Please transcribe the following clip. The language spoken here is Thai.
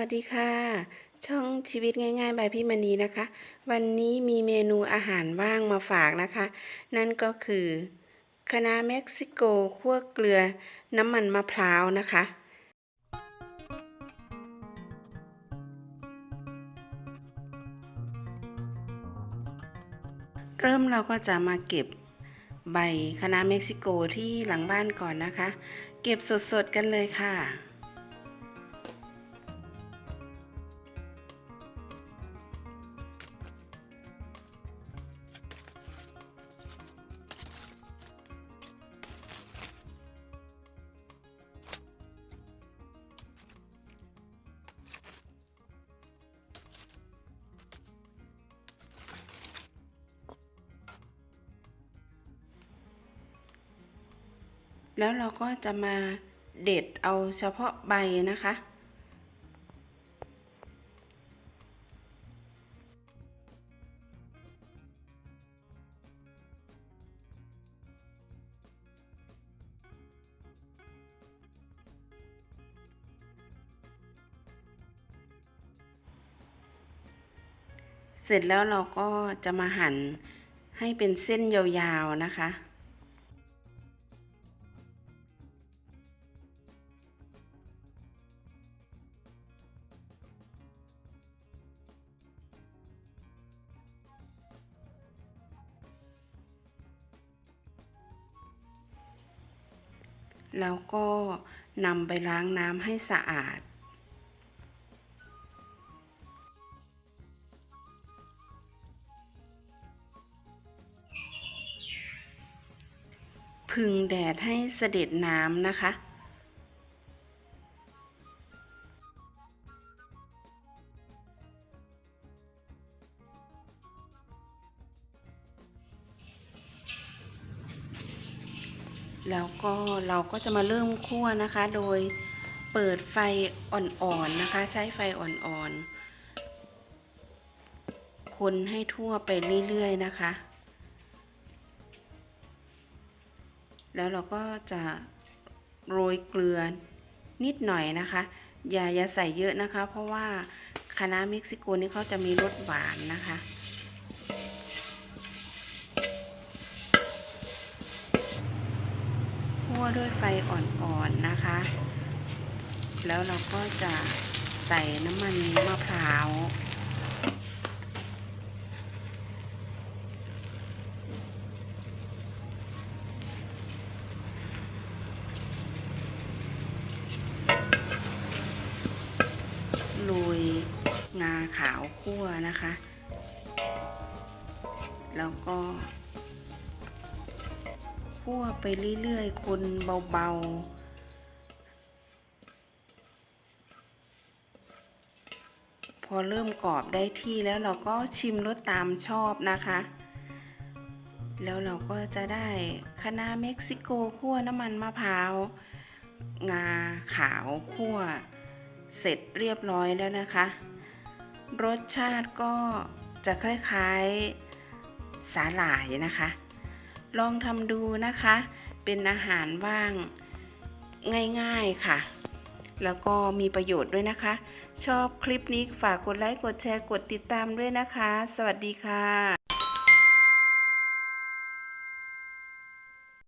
วัสดีค่ะ ช่องชีวิตง่ายๆ บายพี่มณีนะคะ วันนี้มีเมนูอาหารว่างมาฝากนะคะ นั่นก็คือคะน้าเม็กซิโกคั่วเกลือน้ำมันมะพร้าวนะคะ เริ่มเราก็จะมาเก็บใบคะน้าเม็กซิโกที่หลังบ้านก่อนนะคะ เก็บสดๆกันเลยค่ะ แล้วเราก็จะมาเด็ดเอาเฉพาะใบนะคะ เสร็จแล้วเราก็จะมาหั่นให้เป็นเส้นยาวๆนะคะ แล้วก็นำไปล้างน้ำให้สะอาด พึงแดดให้เสด็จน้ำนะคะ แล้วก็เราก็จะมาเริ่มคั่วนะคะ โดยเปิดไฟอ่อนๆนะคะ ใช้ไฟอ่อนๆ คนให้ทั่วไปเรื่อยๆนะคะ แล้วเราก็จะโรยเกลือนิดหน่อยนะคะ อย่าอย่าใส่เยอะนะคะ เพราะว่าคณะเม็กซิโกนี่เขาจะมีรสหวานนะคะ ด้วยไฟอ่อนๆนะคะ แล้วเราก็จะใส่น้ำมันมะพร้าวโรยงาขาวคั่วนะคะ แล้วก็ คั่วไปเรื่อยๆ คนเบาๆพอเริ่มกรอบได้ที่แล้วเราก็ชิมรสตามชอบนะคะ แล้วเราก็จะได้คะน้าเม็กซิโกคั่วน้ำมันมะพร้าว งาขาวคั่ว เสร็จเรียบร้อยแล้วนะคะ รสชาติก็จะคล้ายๆสาหร่ายนะคะ ลองทำดูนะคะ เป็นอาหารว่างง่ายๆค่ะ แล้วก็มีประโยชน์ด้วยนะคะ ชอบคลิปนี้ฝากกดไลค์ กดแชร์ กดติดตามด้วยนะคะ สวัสดีค่ะ